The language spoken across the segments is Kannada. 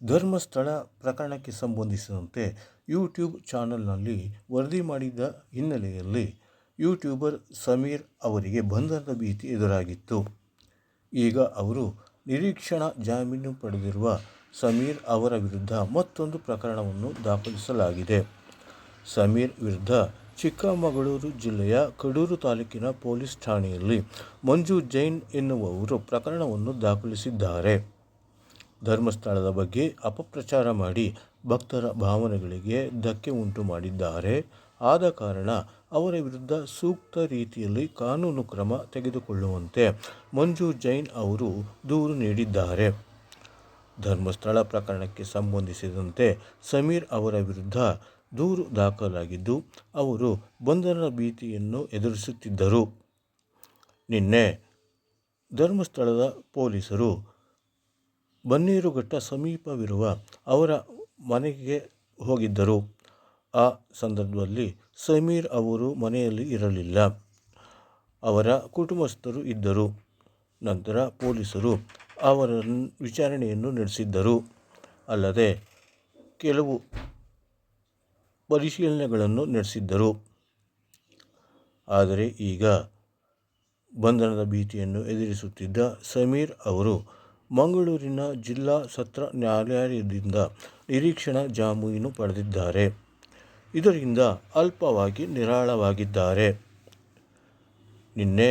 ಧರ್ಮಸ್ಥಳ ಪ್ರಕರಣಕ್ಕೆ ಸಂಬಂಧಿಸಿದಂತೆ ಯೂಟ್ಯೂಬ್ ಚಾನಲ್ನಲ್ಲಿ ವರದಿ ಮಾಡಿದ ಹಿನ್ನೆಲೆಯಲ್ಲಿ ಯೂಟ್ಯೂಬರ್ ಸಮೀರ್ ಅವರಿಗೆ ಬಂಧನದ ಭೀತಿ ಎದುರಾಗಿತ್ತು. ಈಗ ಅವರು ನಿರೀಕ್ಷಣಾ ಜಾಮೀನು ಪಡೆದಿರುವ ಸಮೀರ್ ಅವರ ವಿರುದ್ಧ ಮತ್ತೊಂದು ಪ್ರಕರಣವನ್ನು ದಾಖಲಿಸಲಾಗಿದೆ. ಸಮೀರ್ ವಿರುದ್ಧ ಚಿಕ್ಕಮಗಳೂರು ಜಿಲ್ಲೆಯ ಕಡೂರು ತಾಲೂಕಿನ ಪೊಲೀಸ್ ಠಾಣೆಯಲ್ಲಿ ಮಂಜು ಜೈನ್ ಎನ್ನುವವರು ಪ್ರಕರಣವನ್ನು ದಾಖಲಿಸಿದ್ದಾರೆ. ಧರ್ಮಸ್ಥಳದ ಬಗ್ಗೆ ಅಪಪ್ರಚಾರ ಮಾಡಿ ಭಕ್ತರ ಭಾವನೆಗಳಿಗೆ ಧಕ್ಕೆ ಉಂಟು ಮಾಡಿದ್ದಾರೆ. ಆದ ಕಾರಣ ಅವರ ವಿರುದ್ಧ ಸೂಕ್ತ ರೀತಿಯಲ್ಲಿ ಕಾನೂನು ಕ್ರಮ ತೆಗೆದುಕೊಳ್ಳುವಂತೆ ಮಂಜು ಜೈನ್ ಅವರು ದೂರು ನೀಡಿದ್ದಾರೆ. ಧರ್ಮಸ್ಥಳ ಪ್ರಕರಣಕ್ಕೆ ಸಂಬಂಧಿಸಿದಂತೆ ಸಮೀರ್ ಅವರ ವಿರುದ್ಧ ದೂರು ದಾಖಲಾಗಿದ್ದು, ಅವರು ಬಂಧನ ಭೀತಿಯನ್ನು ಎದುರಿಸುತ್ತಿದ್ದರು. ನಿನ್ನೆ ಧರ್ಮಸ್ಥಳದ ಪೊಲೀಸರು ಬನ್ನೇರುಘಟ್ಟ ಸಮೀಪವಿರುವ ಅವರ ಮನೆಗೆ ಹೋಗಿದ್ದರು. ಆ ಸಂದರ್ಭದಲ್ಲಿ ಸಮೀರ್ ಅವರು ಮನೆಯಲ್ಲಿ ಇರಲಿಲ್ಲ. ಅವರ ಕುಟುಂಬಸ್ಥರು ಇದ್ದರು. ನಂತರ ಪೊಲೀಸರು ಅವರ ವಿಚಾರಣೆಯನ್ನು ನಡೆಸಿದ್ದರು. ಅಲ್ಲದೆ ಕೆಲವು ಪರಿಶೀಲನೆಗಳನ್ನು ನಡೆಸಿದ್ದರು. ಆದರೆ ಈಗ ಬಂಧನದ ಭೀತಿಯನ್ನು ಎದುರಿಸುತ್ತಿದ್ದ ಸಮೀರ್ ಅವರು ಮಂಗಳೂರಿನ ಜಿಲ್ಲಾ ಸತ್ರ ನ್ಯಾಯಾಲಯದಿಂದ ನಿರೀಕ್ಷಣಾ ಜಾಮೀನು ಪಡೆದಿದ್ದಾರೆ. ಇದರಿಂದ ಅಲ್ಪವಾಗಿ ನಿರಾಳವಾಗಿದ್ದಾರೆ. ನಿನ್ನೆ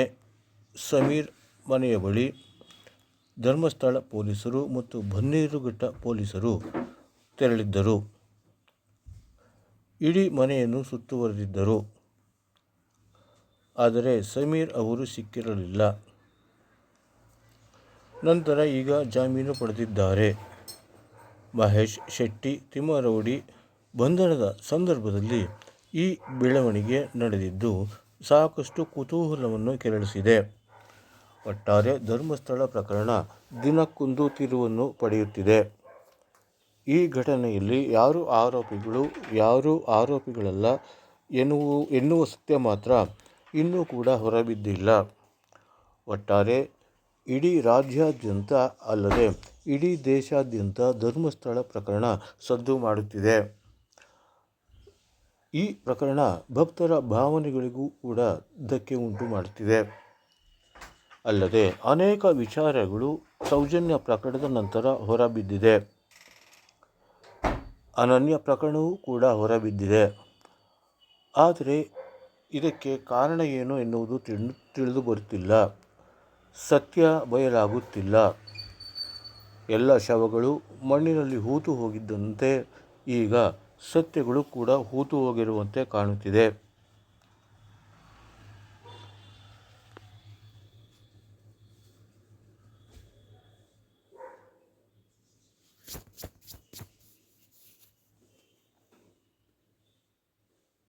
ಸಮೀರ್ ಮನೆಯ ಬಳಿ ಧರ್ಮಸ್ಥಳ ಪೊಲೀಸರು ಮತ್ತು ಬನ್ನೇರುಘಟ್ಟ ಪೊಲೀಸರು ತೆರಳಿದ್ದರು. ಇಡೀ ಮನೆಯನ್ನು ಸುತ್ತುವರೆದಿದ್ದರು. ಆದರೆ ಸಮೀರ್ ಅವರು ಸಿಕ್ಕಿರಲಿಲ್ಲ. ನಂತರ ಈಗ ಜಾಮೀನು ಪಡೆದಿದ್ದಾರೆ. ಮಹೇಶ್ ಶೆಟ್ಟಿ ತಿಮ್ಮರೌಡಿ ಬಂಧನದ ಸಂದರ್ಭದಲ್ಲಿ ಈ ಬೆಳವಣಿಗೆ ನಡೆದಿದ್ದು ಸಾಕಷ್ಟು ಕುತೂಹಲವನ್ನು ಕೆರಳಿಸಿದೆ. ಒಟ್ಟಾರೆ ಧರ್ಮಸ್ಥಳ ಪ್ರಕರಣ ದಿನಕ್ಕೊಂದು ತಿರುವನ್ನು ಪಡೆಯುತ್ತಿದೆ. ಈ ಘಟನೆಯಲ್ಲಿ ಯಾರು ಆರೋಪಿಗಳು, ಯಾರು ಆರೋಪಿಗಳಲ್ಲ ಎನ್ನುವ ಎನ್ನುವ ಸತ್ಯ ಮಾತ್ರ ಇನ್ನೂ ಕೂಡ ಹೊರಬಿದ್ದಿಲ್ಲ. ಒಟ್ಟಾರೆ ಇಡೀ ರಾಜ್ಯಾದ್ಯಂತ ಅಲ್ಲದೆ ಇಡೀ ದೇಶಾದ್ಯಂತ ಧರ್ಮಸ್ಥಳ ಪ್ರಕರಣ ಸದ್ದು ಮಾಡುತ್ತಿದೆ. ಈ ಪ್ರಕರಣ ಭಕ್ತರ ಭಾವನೆಗಳಿಗೂ ಕೂಡ ಧಕ್ಕೆ ಉಂಟು ಮಾಡುತ್ತಿದೆ. ಅಲ್ಲದೆ ಅನೇಕ ವಿಚಾರಗಳು ಸೌಜನ್ಯ ಪ್ರಕರಣದ ನಂತರ ಹೊರಬಿದ್ದಿದೆ. ಅನನ್ಯ ಪ್ರಕರಣವೂ ಕೂಡ ಹೊರಬಿದ್ದಿದೆ. ಆದರೆ ಇದಕ್ಕೆ ಕಾರಣ ಏನು ಎನ್ನುವುದು ತಿಳಿದು ತಿಳಿದು ಬರುತ್ತಿಲ್ಲ. ಸತ್ಯ ಬಯಲಾಗುತ್ತಿಲ್ಲ. ಎಲ್ಲ ಶವಗಳು ಮಣ್ಣಿನಲ್ಲಿ ಹೂತು ಹೋಗಿದ್ದಂತೆ ಈಗ ಸತ್ಯಗಳು ಕೂಡ ಹೂತು ಹೋಗಿರುವಂತೆ ಕಾಣುತ್ತಿದೆ.